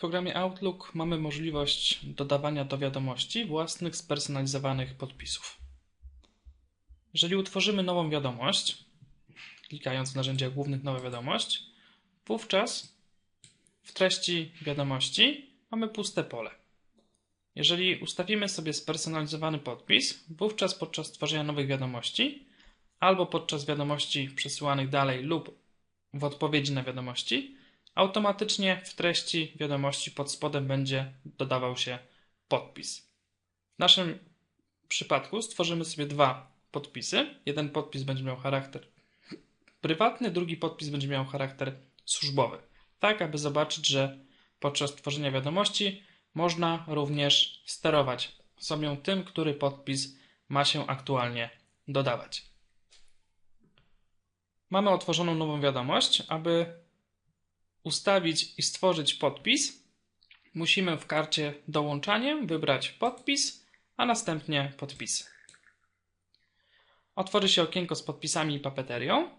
programie Outlook mamy możliwość dodawania do wiadomości własnych spersonalizowanych podpisów. Jeżeli utworzymy nową wiadomość, klikając w narzędzia głównych Nowa wiadomość, wówczas w treści wiadomości mamy puste pole. Jeżeli ustawimy sobie spersonalizowany podpis, wówczas podczas tworzenia nowych wiadomości albo podczas wiadomości przesyłanych dalej lub w odpowiedzi na wiadomości, automatycznie w treści wiadomości pod spodem będzie dodawał się podpis. W naszym przypadku stworzymy sobie dwa podpisy. Jeden podpis będzie miał charakter prywatny, drugi podpis będzie miał charakter służbowy. Tak, aby zobaczyć, że podczas tworzenia wiadomości można również sterować sobie tym, który podpis ma się aktualnie dodawać. Mamy otworzoną nową wiadomość. Aby ustawić i stworzyć podpis, musimy w karcie dołączanie wybrać podpis, a następnie podpisy. Otworzy się okienko z podpisami i papeterią.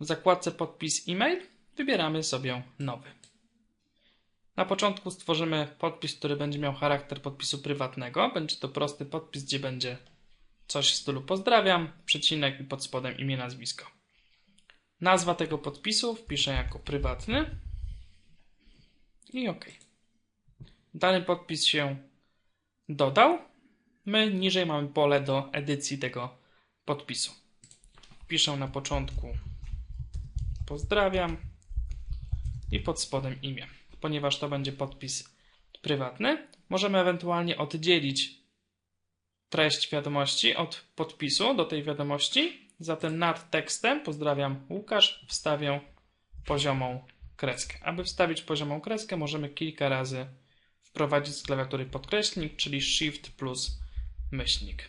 W zakładce podpis e-mail wybieramy sobie nowy. Na początku stworzymy podpis, który będzie miał charakter podpisu prywatnego. Będzie to prosty podpis, gdzie będzie coś w stylu pozdrawiam, przecinek i pod spodem imię, nazwisko. Nazwa tego podpisu wpiszę jako prywatny i OK. Dany podpis się dodał. My niżej mamy pole do edycji tego podpisu. Wpiszę na początku pozdrawiam i pod spodem imię. Ponieważ to będzie podpis prywatny, możemy ewentualnie oddzielić treść wiadomości od podpisu do tej wiadomości. Zatem nad tekstem pozdrawiam Łukasz wstawię poziomą kreskę. Aby wstawić poziomą kreskę, możemy kilka razy wprowadzić z klawiatury podkreślnik, czyli Shift plus myślnik.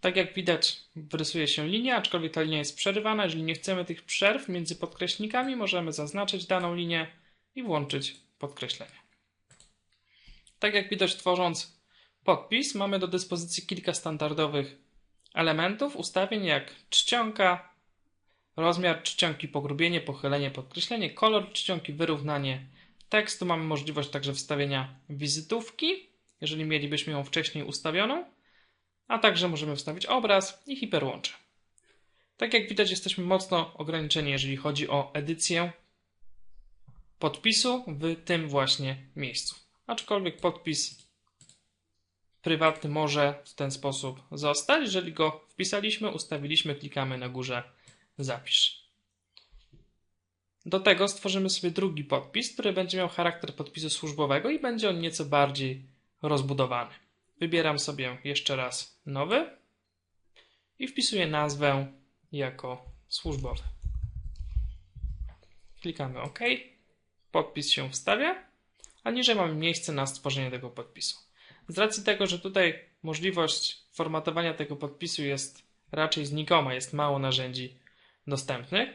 Tak jak widać, wyrysuje się linia, aczkolwiek ta linia jest przerywana. Jeżeli nie chcemy tych przerw między podkreślnikami, możemy zaznaczyć daną linię i włączyć podkreślenie. Tak jak widać, tworząc podpis, mamy do dyspozycji kilka standardowych elementów, ustawień jak czcionka, rozmiar czcionki, pogrubienie, pochylenie, podkreślenie, kolor czcionki, wyrównanie tekstu. Mamy możliwość także wstawienia wizytówki, jeżeli mielibyśmy ją wcześniej ustawioną a także możemy wstawić obraz i hiperłącze. Tak jak widać, jesteśmy mocno ograniczeni, jeżeli chodzi o edycję podpisu w tym właśnie miejscu. Aczkolwiek podpis prywatny może w ten sposób zostać. Jeżeli go wpisaliśmy, ustawiliśmy, klikamy na górze zapisz. Do tego stworzymy sobie drugi podpis, który będzie miał charakter podpisu służbowego i będzie on nieco bardziej rozbudowany. Wybieram sobie jeszcze raz nowy i wpisuję nazwę jako służbowy. Klikamy OK. Podpis się wstawia, a niżej mamy miejsce na stworzenie tego podpisu. Z racji tego, że tutaj możliwość formatowania tego podpisu jest raczej znikoma, jest mało narzędzi dostępnych,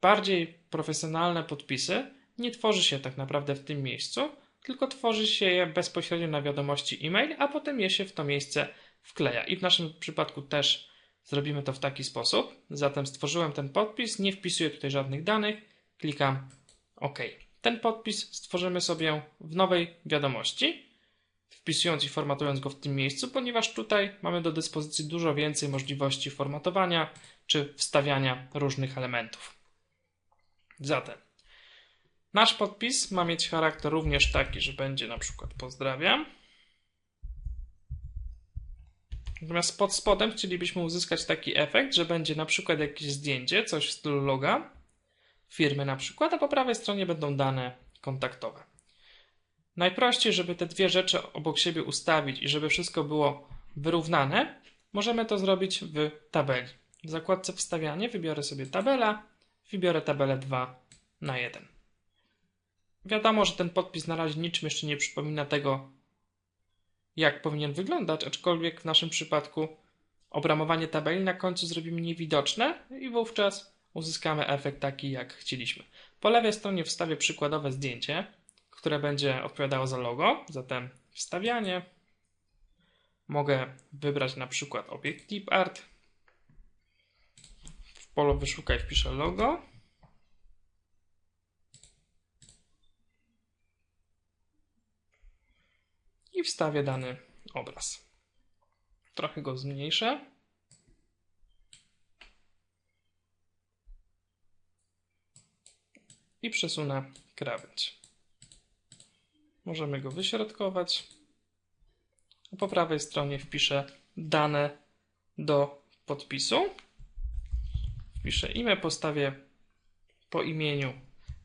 bardziej profesjonalne podpisy nie tworzy się tak naprawdę w tym miejscu, tylko tworzy się je bezpośrednio na wiadomości e-mail, a potem je się w to miejsce wkleja. I w naszym przypadku też zrobimy to w taki sposób. Zatem stworzyłem ten podpis, nie wpisuję tutaj żadnych danych, klikam OK. Ten podpis stworzymy sobie w nowej wiadomości, wpisując i formatując go w tym miejscu, ponieważ tutaj mamy do dyspozycji dużo więcej możliwości formatowania czy wstawiania różnych elementów. Zatem Nasz podpis ma mieć charakter również taki, że będzie na przykład pozdrawiam. Natomiast pod spodem chcielibyśmy uzyskać taki efekt, że będzie na przykład jakieś zdjęcie, coś w stylu loga firmy na przykład, a po prawej stronie będą dane kontaktowe. Najprościej, żeby te dwie rzeczy obok siebie ustawić i żeby wszystko było wyrównane, możemy to zrobić w tabeli. W zakładce wstawianie wybiorę sobie tabela, wybiorę tabelę 2 na 1. Wiadomo, że ten podpis na razie niczym jeszcze nie przypomina tego, jak powinien wyglądać, aczkolwiek w naszym przypadku obramowanie tabeli na końcu zrobimy niewidoczne i wówczas uzyskamy efekt taki, jak chcieliśmy. Po lewej stronie wstawię przykładowe zdjęcie, które będzie odpowiadało za logo. Zatem wstawianie. Mogę wybrać na przykład obiekt clipart. W polu wyszukaj wpiszę logo. I wstawię dany obraz. Trochę go zmniejszę. i przesunę krawędź. Możemy go wyśrodkować. Po prawej stronie wpiszę dane do podpisu. Wpiszę imię, postawię po imieniu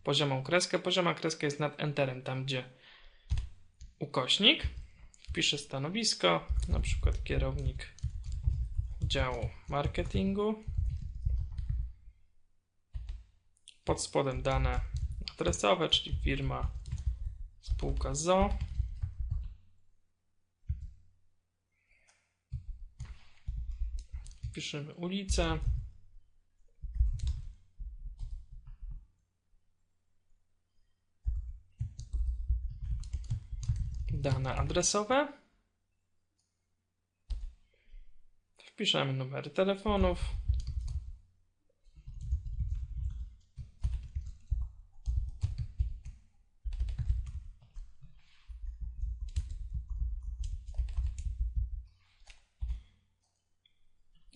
poziomą kreskę. Pozioma kreska jest nad enterem, tam gdzie ukośnik. Wpiszę stanowisko, na przykład kierownik działu marketingu. Pod spodem dane adresowe, czyli firma, spółka ZO. Piszemy ulicę. Dane adresowe. Wpiszemy numery telefonów.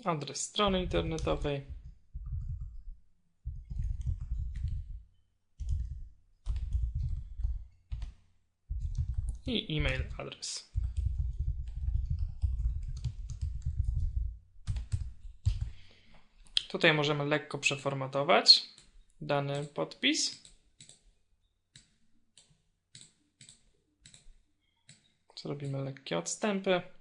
Adres strony internetowej. I e-mail adres. Tutaj możemy lekko przeformatować dany podpis. Zrobimy lekkie odstępy.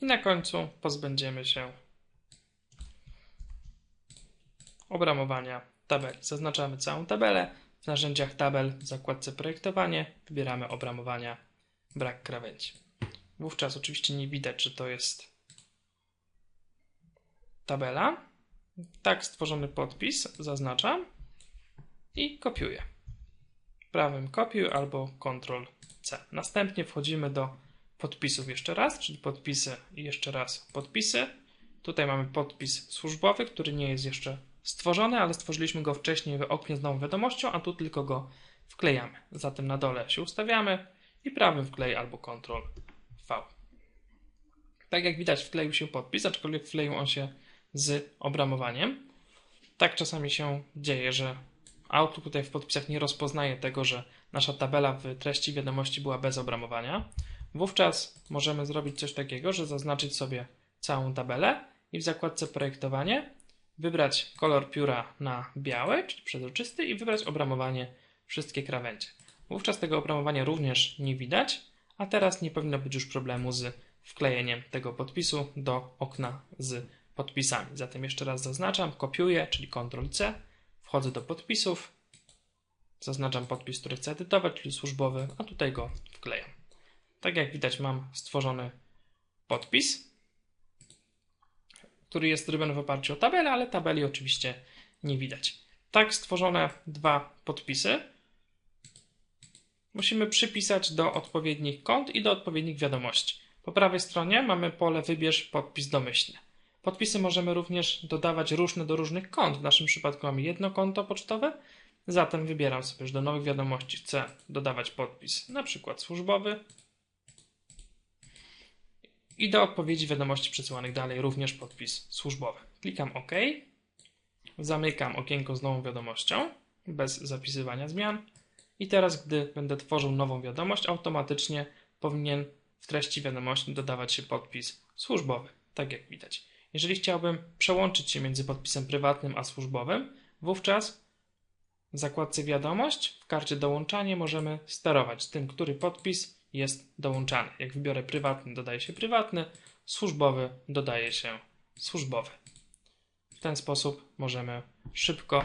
I na końcu pozbędziemy się obramowania tabeli. Zaznaczamy całą tabelę. W narzędziach tabel w zakładce projektowanie wybieramy obramowania brak krawędzi. Wówczas oczywiście nie widać, czy to jest tabela. Tak stworzony podpis zaznaczam i kopiuję. Prawym kopiuj albo Ctrl C. Następnie wchodzimy do podpisów jeszcze raz, czyli podpisy i jeszcze raz podpisy. Tutaj mamy podpis służbowy, który nie jest jeszcze stworzony, ale stworzyliśmy go wcześniej w oknie z nową wiadomością, a tu tylko go wklejamy. Zatem na dole się ustawiamy i prawym wklej albo Ctrl V. Tak jak widać wkleił się podpis, aczkolwiek wkleił on się z obramowaniem. Tak czasami się dzieje, że Outlook tutaj w podpisach nie rozpoznaje tego, że nasza tabela w treści wiadomości była bez obramowania. Wówczas możemy zrobić coś takiego, że zaznaczyć sobie całą tabelę i w zakładce projektowanie wybrać kolor pióra na biały, czyli przezroczysty i wybrać obramowanie wszystkie krawędzie. Wówczas tego obramowania również nie widać, a teraz nie powinno być już problemu z wklejeniem tego podpisu do okna z podpisami. Zatem jeszcze raz zaznaczam, kopiuję, czyli Ctrl-C, wchodzę do podpisów, zaznaczam podpis, który chcę edytować, czyli służbowy, a tutaj go wklejam. Tak jak widać, mam stworzony podpis, który jest zrobiony w oparciu o tabelę, ale tabeli oczywiście nie widać. Tak stworzone dwa podpisy musimy przypisać do odpowiednich kont i do odpowiednich wiadomości. Po prawej stronie mamy pole wybierz podpis domyślny. Podpisy możemy również dodawać różne do różnych kont. W naszym przypadku mamy jedno konto pocztowe, zatem wybieram sobie, że do nowych wiadomości chcę dodawać podpis na przykład służbowy, i do odpowiedzi wiadomości przesyłanych dalej również podpis służbowy. Klikam OK. Zamykam okienko z nową wiadomością bez zapisywania zmian. I teraz, gdy będę tworzył nową wiadomość, automatycznie powinien w treści wiadomości dodawać się podpis służbowy, tak jak widać. Jeżeli chciałbym przełączyć się między podpisem prywatnym a służbowym, wówczas w zakładce wiadomość w karcie dołączanie możemy sterować tym, który podpis jest dołączany. Jak wybiorę prywatny, dodaje się prywatny, służbowy, dodaje się służbowy. W ten sposób możemy szybko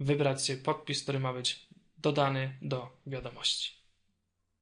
wybrać sobie podpis, który ma być dodany do wiadomości.